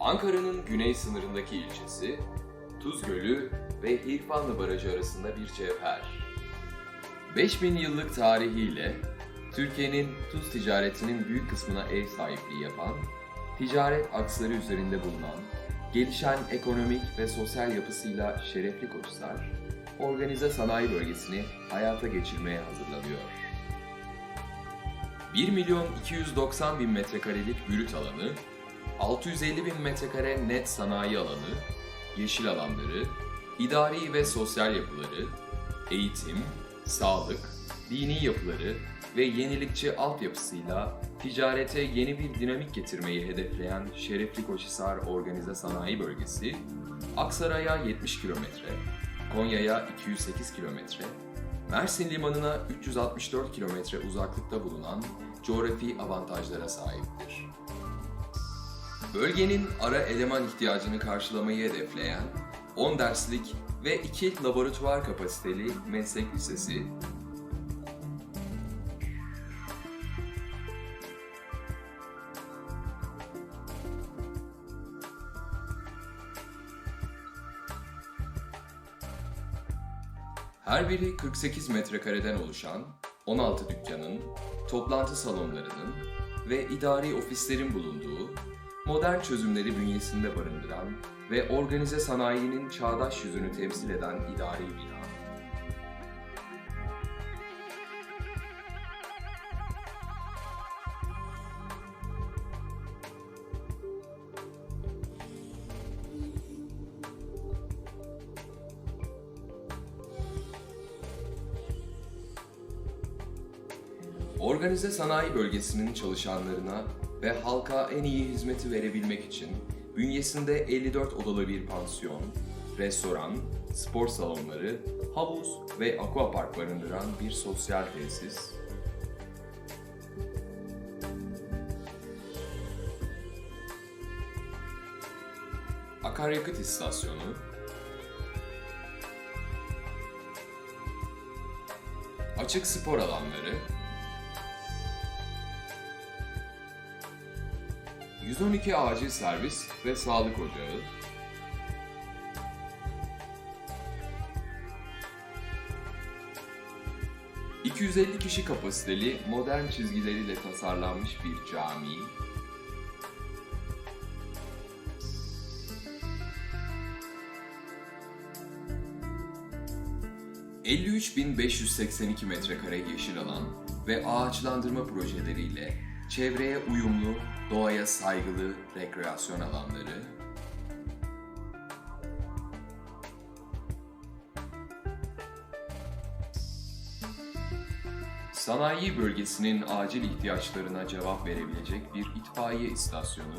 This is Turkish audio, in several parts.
Ankara'nın güney sınırındaki ilçesi, Tuz Gölü ve İrfanlı Barajı arasında bir cevher. 5000 yıllık tarihiyle Türkiye'nin tuz ticaretinin büyük kısmına ev sahipliği yapan, ticaret aksları üzerinde bulunan, gelişen ekonomik ve sosyal yapısıyla şerefli Koçhisar, organize sanayi bölgesini hayata geçirmeye hazırlanıyor. 1 milyon 290 bin metrekarelik bürüt alanı, 650 bin metrekare net sanayi alanı, yeşil alanları, idari ve sosyal yapıları, eğitim, sağlık, dini yapıları ve yenilikçi altyapısıyla ticarete yeni bir dinamik getirmeyi hedefleyen Şerefli Koçhisar Organize Sanayi Bölgesi, Aksaray'a 70 kilometre, Konya'ya 208 kilometre, Mersin Limanı'na 364 kilometre uzaklıkta bulunan coğrafi avantajlara sahiptir. Bölgenin ara eleman ihtiyacını karşılamayı hedefleyen 10 derslik ve 2 laboratuvar kapasiteli meslek lisesi, her biri 48 metrekareden oluşan 16 dükkanın, toplantı salonlarının ve idari ofislerin bulunduğu, modern çözümleri bünyesinde barındıran ve organize sanayinin çağdaş yüzünü temsil eden idari bina. Organize sanayi bölgesinin çalışanlarına ve halka en iyi hizmeti verebilmek için bünyesinde 54 odalı bir pansiyon, restoran, spor salonları, havuz ve aquapark barındıran bir sosyal tesis, akaryakıt istasyonu, açık spor alanları, 112 acil servis ve sağlık ocağı, ...250 kişi kapasiteli modern çizgileriyle tasarlanmış bir cami, ...53.582 metrekare yeşil alan ve ağaçlandırma projeleriyle çevreye uyumlu, doğaya saygılı rekreasyon alanları, sanayi bölgesinin acil ihtiyaçlarına cevap verebilecek bir itfaiye istasyonu,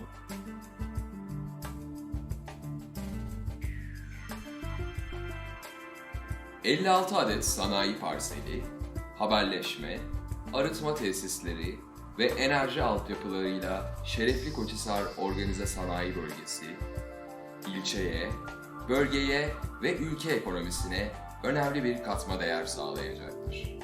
...56 adet sanayi parseli, haberleşme, arıtma tesisleri ve enerji altyapılarıyla Şerefli Koçhisar Organize Sanayi Bölgesi, ilçeye, bölgeye ve ülke ekonomisine önemli bir katma değer sağlayacaktır.